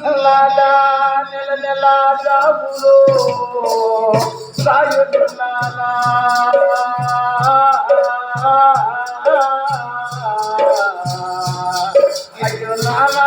నెల నెల జాబులు సాయుధులాలా. అయ్యో లాలా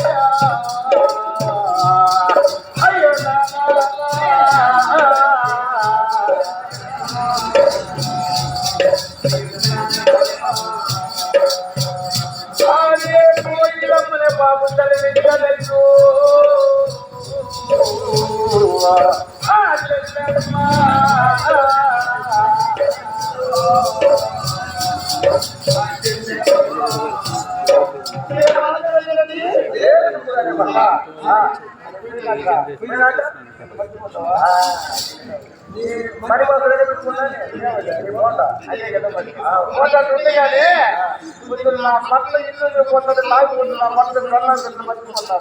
బాబు తలవించలేదు ఆ మరి మా దగ్గర పెట్టుకున్నాను అదే కదా మరి ఫోటో ఉంది కానీ కొంచెం నా పట్ల ఇల్లు పోతుంది లాగుతుంది నా పట్ల కన్నా మర్చిపోతా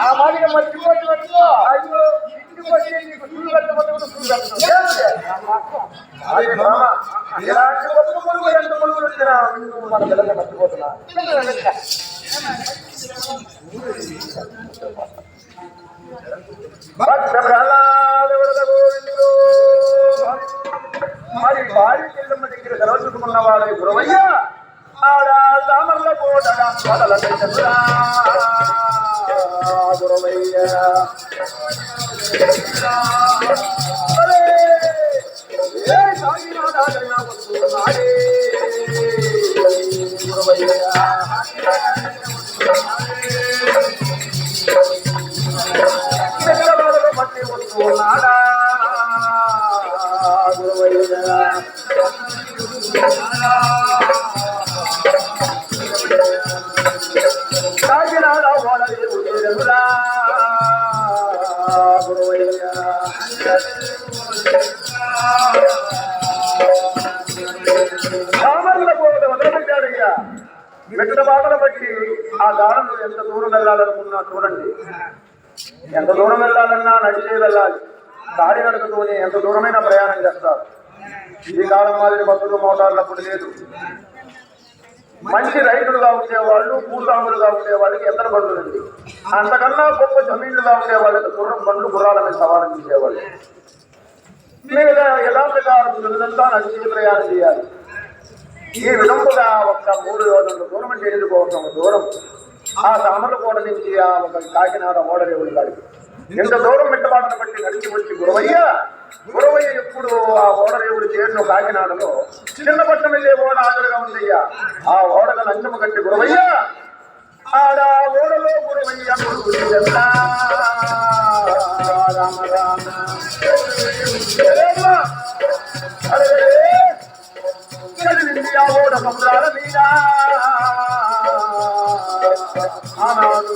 ఆ మాదిగా మర్చిపోయి పట్టుకో అయ్యో ఇంటికి వచ్చి నీకు చూడు కూడా చూడు ఇలాంటి కొత్త ఎంత వచ్చినా మన పిల్లలు మర్చిపోతున్నా మరి భార్య చెల్లమ్మ దగ్గర కలవచుకున్న వాళ్ళకి గురవయ్య ఆడ పెట్టిన బాటలు బట్టి ఆ దారంలో ఎంత దూరం వెళ్ళాలనుకున్నా చూడండి. ఎంత దూరం వెళ్ళాలన్నా నడిచే వెళ్ళాలి. దారి నడుపుతూనే ఎంత దూరమైన ప్రయాణం చేస్తారు? ఈ కాలం మాదిరి బస్సులు మోటార్లప్పుడు లేదు. మంచి రైతులుగా ఉండేవాళ్ళు భూస్వాములుగా ఉండేవాళ్ళకి వాళ్ళకి బండ్లు ఉంది అంతకన్నా గొప్ప జమీన్లుగా ఉండేవాళ్ళకి గుర్రం బండ్లు గుర్రాల మీద సవారం చేసేవాళ్ళు. లేదా యథాప్రకారం రోజులంతా నడిచి ప్రయాణం చేయాలి. ఈ విధముగా ఒక మూడు రోజుల దూరం అంటే దూరం. ఆ సామర్లకోట నుంచి ఆ ఒక కాకినాడ ఓడరేవుడి కాడికి. ఎంత దూరం మిట్టబాటను బట్టి నడిచి వచ్చి గురవయ్య గురవయ్య ఎప్పుడు ఆ ఓడరేవుడు చేరిన కాకినాడలో చిన్నపట్నం వెళ్ళే ఓడ ఆదరగా ఉందయ్యా. ఆ ఓడగా లంచము కట్టి గురవయ్య ఆడ ఓడలో గురవయ్య రామ రామ ఆ ఓడ సముద్రాల మీద ఆనాడు